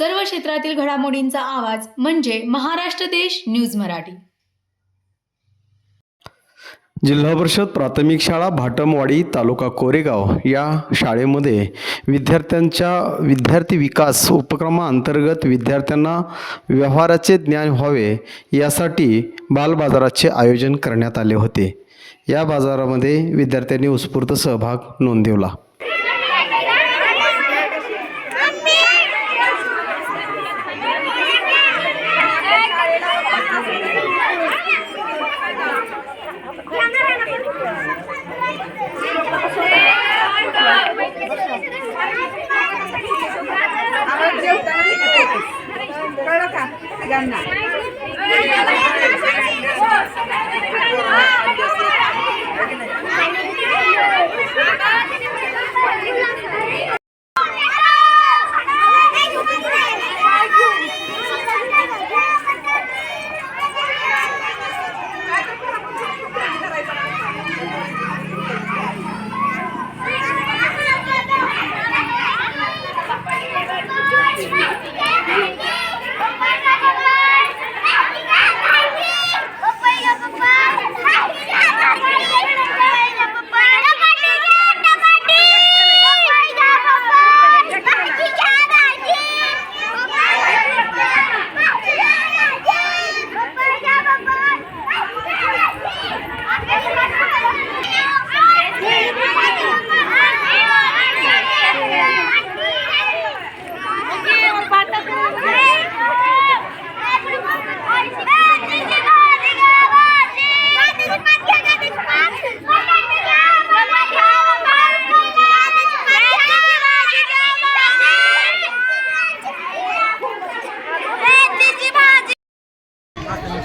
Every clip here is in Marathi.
सर्व क्षेत्रातील घडामोडींचा आवाज म्हणजे महाराष्ट्र देश न्यूज मराठी. जिल्हा परिषद प्राथमिक शाळा भाटमवाडी तालुका कोरेगाव या शाळेमध्ये विद्यार्थ्यांच्या विद्यार्थी विकास उपक्रमाअंतर्गत विद्यार्थ्यांना व्यवहाराचे ज्ञान व्हावे यासाठी बालबाजाराचे आयोजन करण्यात आले होते. या बाजारामध्ये विद्यार्थ्यांनी उत्स्फूर्त सहभाग नोंदवला. का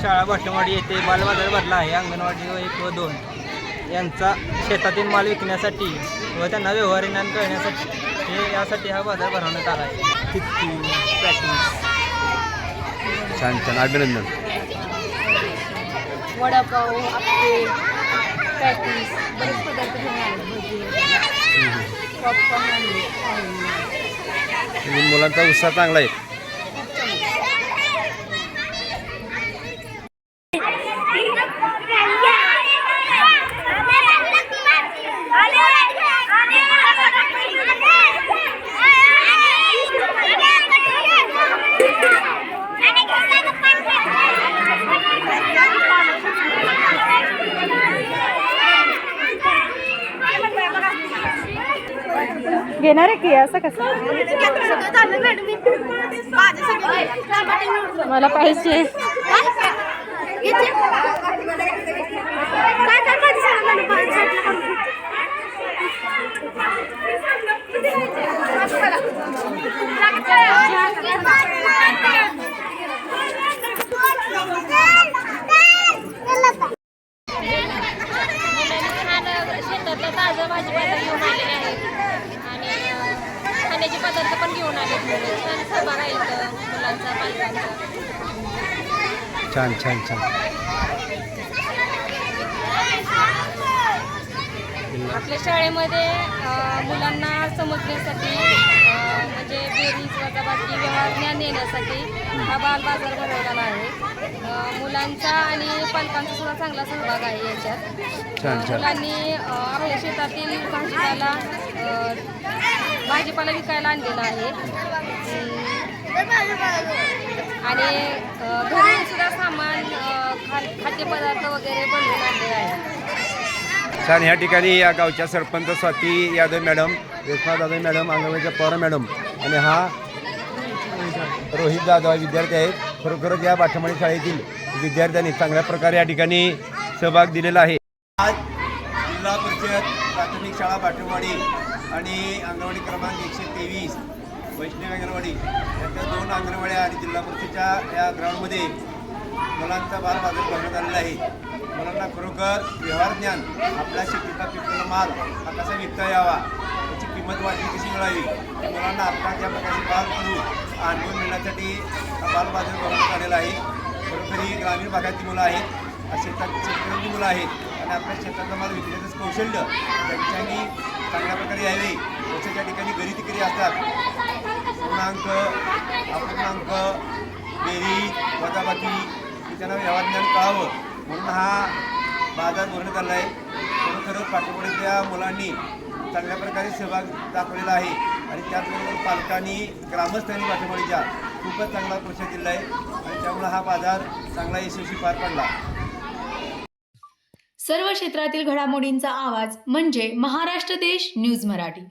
शाळा भाटवाडी येथे बालबाजार भरला आहे. अंगणवाडी व एक व दोन यांचा शेतातील माल विकण्यासाठी व त्यांना व्यवहारी ज्ञान कळण्यासाठी हे यासाठी हा बाजार भरवण्यात आला आहे. किती पॅकिंग छान छान. अभिनंदन. वडापाव बरेच पदार्थ घेऊन मुलांचा उत्साह चांगला आहे. घेणार आहे की? असं कसं? मला पाहिजे शेतातलं ताजं भाजीपाला घेऊन आलेले आहेत आणि अं, खाण्याचे पदार्थ पण घेऊन आले छान इथं मुलांचा पालकांचा छान छान छान. आपल्या शाळेमध्ये मुलांना समजण्यासाठी म्हणजे बेरीज वजाबाकी व्यवहार ज्ञान देण्यासाठी हा बाल बाजार भरवलेला आहे. मुलांचा आणि पालकांचा सुद्धा चांगला सहभाग आहे याच्यात. मुलांनी आपल्या शेतातील भाजीपाला भाजीपाला विकायला आणलेला आहे. आणि अं, घरून सुद्धा सामान खाद्यपदार्थ वगैरे बनवून आणले आहे. छान ह्या ठिकाणी या गावच्या सरपंच स्वाती यादव मॅडम रेश्मा जाधव मॅडम अंगणवाडीच्या पवार मॅडम आणि हा रोहित जाधव विद्यार्थी आहेत. खरोखरच या पाठमाडी शाळेतील विद्यार्थ्यांनी चांगल्या प्रकारे या ठिकाणी सहभाग दिलेला आहे. आज पंचायत प्राथमिक शाळा पाठववाडी आणि अंगणवाडी क्रमांक एकशे तेवीस वैष्णवी अंगणवाडी याच्या दोन अंगणवाड्या आणि जिल्हा परिषदेच्या या ग्राउंडमध्ये मुलांचा भार बाजार भरण्यात आलेला आहे. मुलांना खरोखर व्यवहार ज्ञान आपल्या शेतीचा पिकलेला माल हा कसा विकता यावा त्याची किंमत वाढली कशी मिळावी मुलांना आता ज्या प्रकारचे बाल करू अनुभव मिळण्यासाठी बाल बाजार करण्यात आलेला आहे. खरोखर ही ग्रामीण भागातली मुलं आहेत शेतात शेतकऱ्यांची मुलं आहेत. आणि आपल्या क्षेत्रातलं माझं विकण्याचं कौशल्य त्यांच्यानी चांगल्या प्रकारे यावे जसे ज्या ठिकाणी घरी तिकरी असतात. पूर्णांक अपूर्णांक बेरी वजाबाकी त्यांना व्यवहार ज्ञान कळावं. म्हणून हा बाजार भरण्यात आला आहे म्हणून खरंच पाठीपुढीच्या मुलांनी चांगल्या प्रकारे सहभाग दाखवलेला आहे. आणि त्याचबरोबर पालकांनी ग्रामस्थांनी पाठीमाडीच्या खूपच चांगला प्रतिसाद दिला आहे आणि त्यामुळे हा बाजार चांगला यशस्वी पार पडला. सर्व क्षेत्रातील घडामोडींचा आवाज म्हणजे महाराष्ट्र देश न्यूज मराठी.